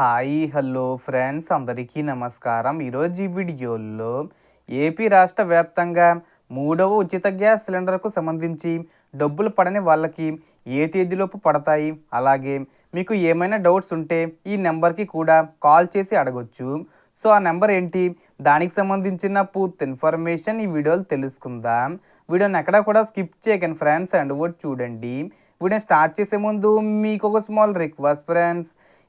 Hi hello friends. అందరికీ నమస్కారం. ఈరోజు ఈ వీడియోలో ఏపీ రాష్ట్ర వ్యాప్తంగా మూడవ ఉచిత గ్యాస్ సిలిండర్కు సంబంధించి డబ్బులు పడని వాళ్ళకి ఏ తేదీలోపు పడతాయి? అలాగే మీకు ఏమైనా డౌట్స్ ఉంటే ఈ నెంబర్కి కూడా కాల్ చేసి అడగొచ్చు. సో ఆ నెంబర్ ఏంటి? దానికి సంబంధించిన పూర్తి ఇన్ఫర్మేషన్ ఈ వీడియోలో తెలుసుకుందాం. వీడియోని ఎక్కడ కూడా స్కిప్ చేయకండి ఫ్రెండ్స్. అండ్ వర్డ్ చూడండి. వీడియో స్టార్ట్ చేసే ముందు మీకు ఒక small request friends.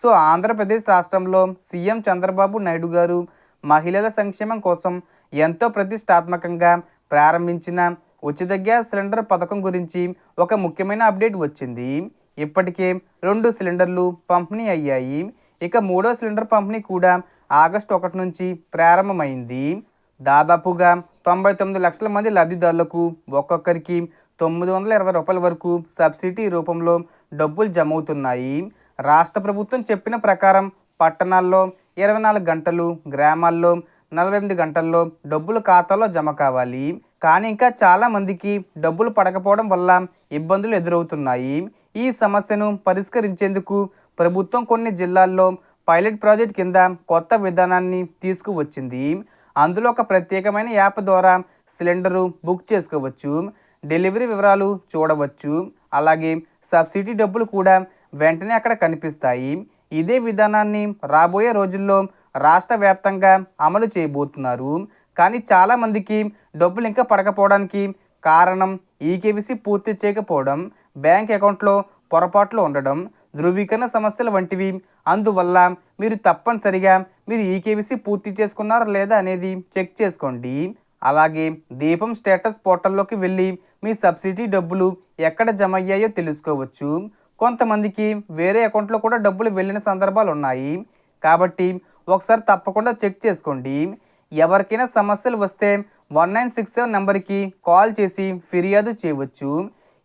So Andhra Pradesh రాష్ట్రంలో సీఎం చంద్రబాబు నాయుడు గారు మహిళల సంక్షేమం కోసం ఎంతో ప్రతిష్టాత్మకంగా ప్రారంభించిన ఉచిత గ్యాస్ సిలిండర్ పథకం గురించి ఒక ముఖ్యమైన అప్డేట్ వచ్చింది. ఇప్పటికే రెండు సిలిండర్లు పంపిణీ అయ్యాయి. ఇక మూడో సిలిండర్ పంపిణీ కూడా ఆగస్టు ఒకటి నుంచి ప్రారంభమైంది. దాదాపుగా తొంభై తొమ్మిది లక్షల మంది లబ్ధిదారులకు ఒక్కొక్కరికి తొమ్మిది వందల ఇరవై రూపాయల వరకు సబ్సిడీ రూపంలో డబ్బులు జమ అవుతున్నాయి. రాష్ట్ర ప్రభుత్వం చెప్పిన ప్రకారం పట్టణాల్లో ఇరవై నాలుగు గంటలు గ్రామాల్లో నలభై ఎనిమిది గంటల్లో డబ్బులు ఖాతాలో జమ కావాలి. కానీ ఇంకా చాలా మందికి డబ్బులు పడకపోవడం వల్ల ఇబ్బందులు ఎదురవుతున్నాయి. ఈ సమస్యను పరిష్కరించేందుకు ప్రభుత్వం కొన్ని జిల్లాల్లో పైలట్ ప్రాజెక్ట్ కింద కొత్త విధానాన్ని తీసుకువచ్చింది. అందులో ఒక ప్రత్యేకమైన యాప్ ద్వారా సిలిండరు బుక్ చేసుకోవచ్చు డెలివరీ వివరాలు చూడవచ్చు. అలాగే సబ్సిడీ డబ్బులు కూడా వెంటనే అక్కడ కనిపిస్తాయి. ఇదే విధానాన్ని రాబోయే రోజుల్లో రాష్ట్ర వ్యాప్తంగా అమలు చేయబోతున్నారు. కానీ చాలామందికి డబ్బులు ఇంకా పడకపోవడానికి కారణం ఈకేవీసీ పూర్తి చేయకపోవడం బ్యాంక్ అకౌంట్లో పొరపాట్లు ఉండడం ధృవీకరణ సమస్యలు వంటివి. అందువల్ల మీరు తప్పనిసరిగా మీరు ఈకేవీసీ పూర్తి చేసుకున్నారా లేదా అనేది చెక్ చేసుకోండి. అలాగే దీపం స్టేటస్ పోర్టల్లోకి వెళ్ళి మీ సబ్సిడీ డబ్బులు ఎక్కడ జమ అయ్యాయో తెలుసుకోవచ్చు. కొంతమందికి వేరే అకౌంట్లో కూడా డబ్బులు వెళ్ళిన సందర్భాలు ఉన్నాయి. కాబట్టి ఒకసారి తప్పకుండా చెక్ చేసుకోండి. ఎవరికైనా సమస్యలు వస్తే వన్ నైన్ సిక్స్ సెవెన్ నెంబర్కి కాల్ చేసి ఫిర్యాదు చేయవచ్చు.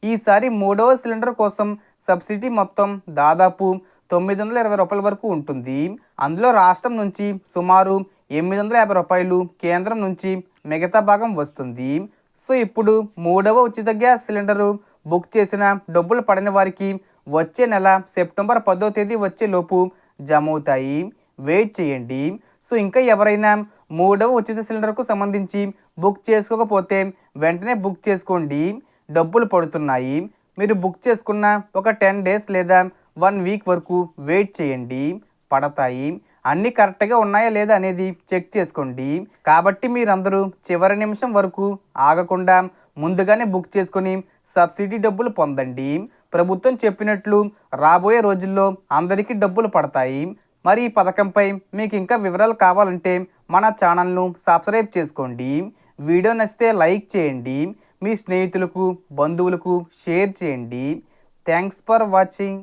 ఈసారి మూడవ సిలిండర్ కోసం సబ్సిడీ మొత్తం దాదాపు తొమ్మిది వందల ఇరవై రూపాయల వరకు ఉంటుంది. అందులో రాష్ట్రం నుంచి సుమారు ఎనిమిది వందల యాభై రూపాయలు కేంద్రం నుంచి మిగతా భాగం వస్తుంది. సో ఇప్పుడు మూడవ ఉచిత గ్యాస్ సిలిండరు బుక్ చేసిన డబ్బులు పడిన వారికి వచ్చే నెల సెప్టెంబర్ పదో తేదీ వచ్చేలోపు జమ అవుతాయి వెయిట్ చేయండి. సో ఇంకా ఎవరైనా మూడవ ఉచిత సిలిండర్కు సంబంధించి బుక్ చేసుకోకపోతే వెంటనే బుక్ చేసుకోండి. డబ్బులు పడుతున్నాయి. మీరు బుక్ చేసుకున్న ఒక టెన్ డేస్ లేదా వన్ వీక్ వరకు వెయిట్ చేయండి. పడతాయి. అన్నీ కరెక్ట్గా ఉన్నాయా లేదా అనేది చెక్ చేసుకోండి. కాబట్టి మీరందరూ చివరి నిమిషం వరకు ఆగకుండా ముందుగానే బుక్ చేసుకొని సబ్సిడీ డబ్బులు పొందండి. ప్రభుత్వం చెప్పినట్లు రాబోయే రోజుల్లో అందరికీ డబ్బులు పడతాయి. మరి ఈ పథకంపై మీకు ఇంకా వివరాలు కావాలంటే మన ఛానల్ను సబ్స్క్రైబ్ చేసుకోండి. వీడియో నచ్చితే లైక్ చేయండి. మీ స్నేహితులకు బంధువులకు షేర్ చేయండి. Thanks for watching.